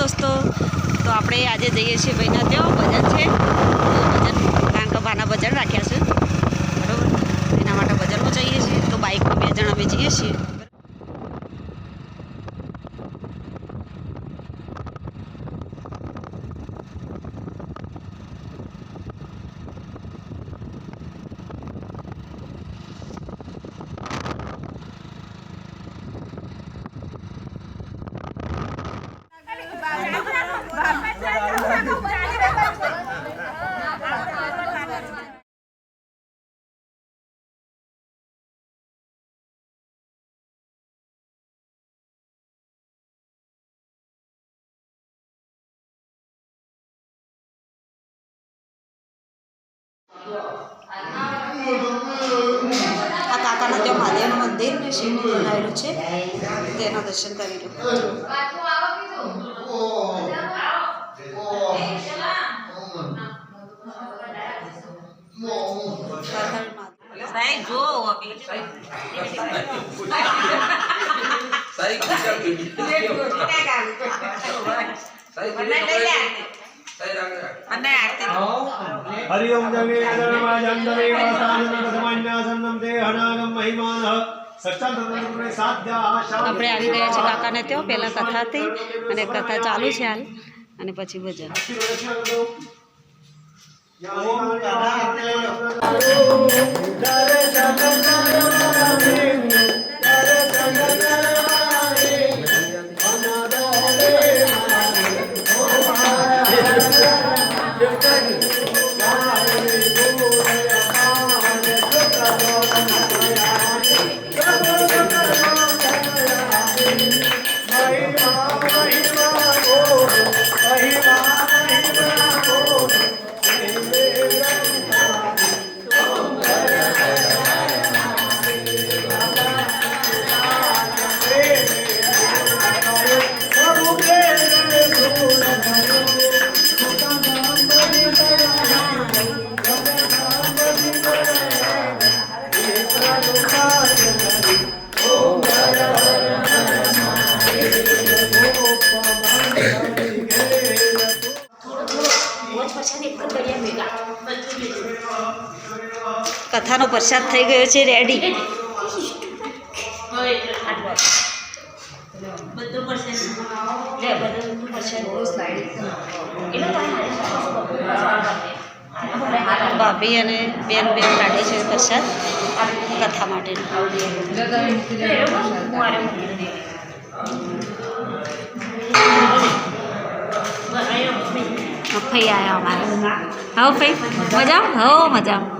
દોસ્તો. તો આપણે આજે જઈએ છીએ ભાઈના ત્યાં, ભજન છે. ભજન, કારણ કે ભાના ભજન રાખ્યા છે. બરાબર? એના માટે ભજનમાં જઈએ છીએ. તો બાઇકમાં બે જણ અમે જઈએ છીએ. આ કાકાના ત્યાં મહાદેવનું મંદિર ને શિવનું બનાવેલું છે તેના દર્શન કરી લો હર હર મહાદેવ. સાહેબ જો હવે ઓમ સાધ્યા આપણે આવી ગયા છે કાકાને ત્યાં પહેલાં કથા હતી અને કથા ચાલુ છે હાલ. અને પછી ભજન. કથાનો પ્રસાદ થઈ ગયો છે રેડી ભાભી અને બેન બેન કાઢે છે પ્રસાદ કથા માટે. ફઈ આવ્યા અમારે. હો ફઈ. મજા? હો મજા.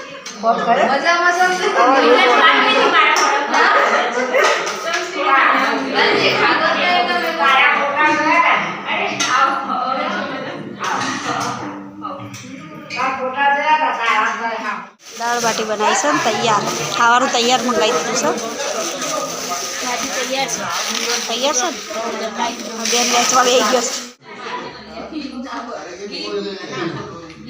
એક દાડો દાળ બાટી બનાવી છે ને તૈયાર. ખાવાનું તૈયાર મંગાવી દીધું છે. તૈયાર છે ને? બેન વેચવા આવી ગયો છે.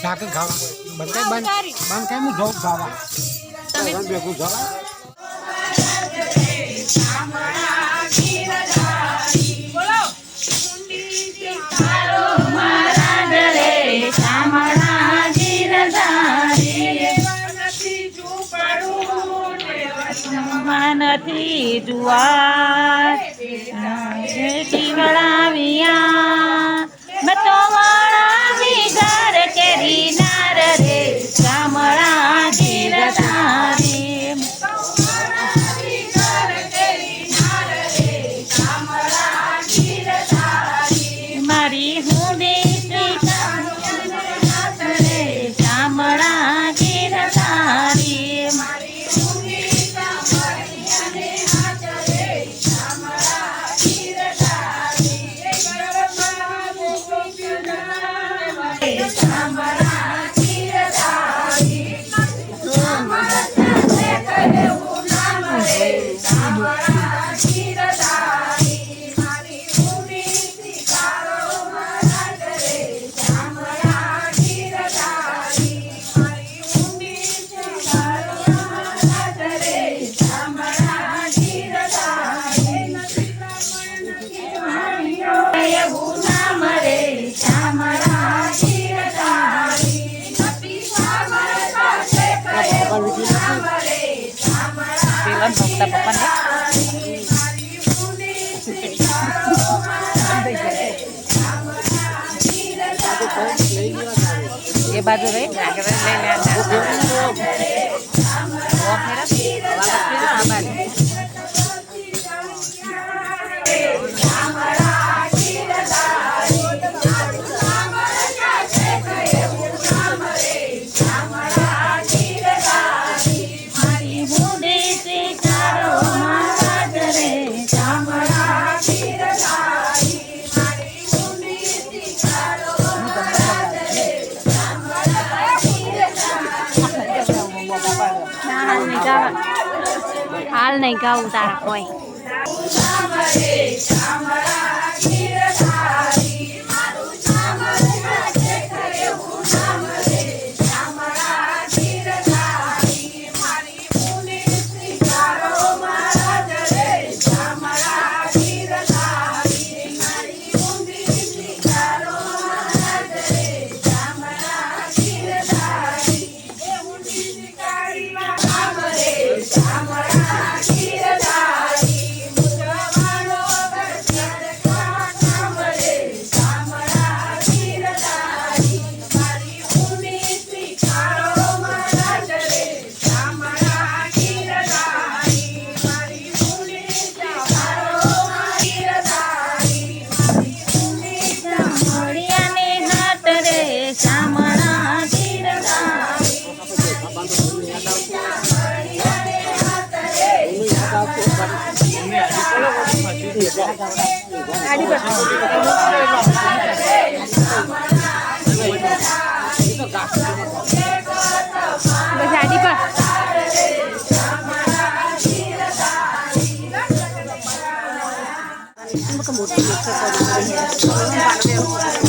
ઢાકણ ખાવા. બંધ. બંધ કેમ જવું ખાવા. નથી જુવાર. બેટી ಭಯವು ನಾಮರೇ ಶ್ಯಾಮರಾಶಿರಧಾರಿ ಕಪಿ ಶ್ಯಾಮರೇ ಭಯವು ನಾಮರೇ ಶ್ಯಾಮರಾಶಿರಧಾರಿ ये बाजू रही નહીં ગાવું તારા કોઈ. ગાડી પર નટવર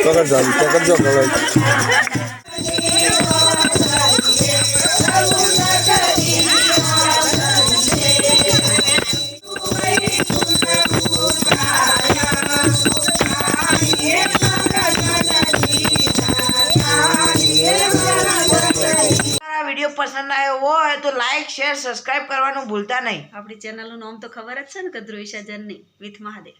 છે આ વીડિયો પસંદ આવ્યો હોય તો લાઈક શેર સબસ્ક્રાઇબ કરવાનું ભૂલતા નહીં. આપણી ચેનલનું નામ તો ખબર જ છે ને કદ્રુઈશા જર્ની વિથ મહાદેવ.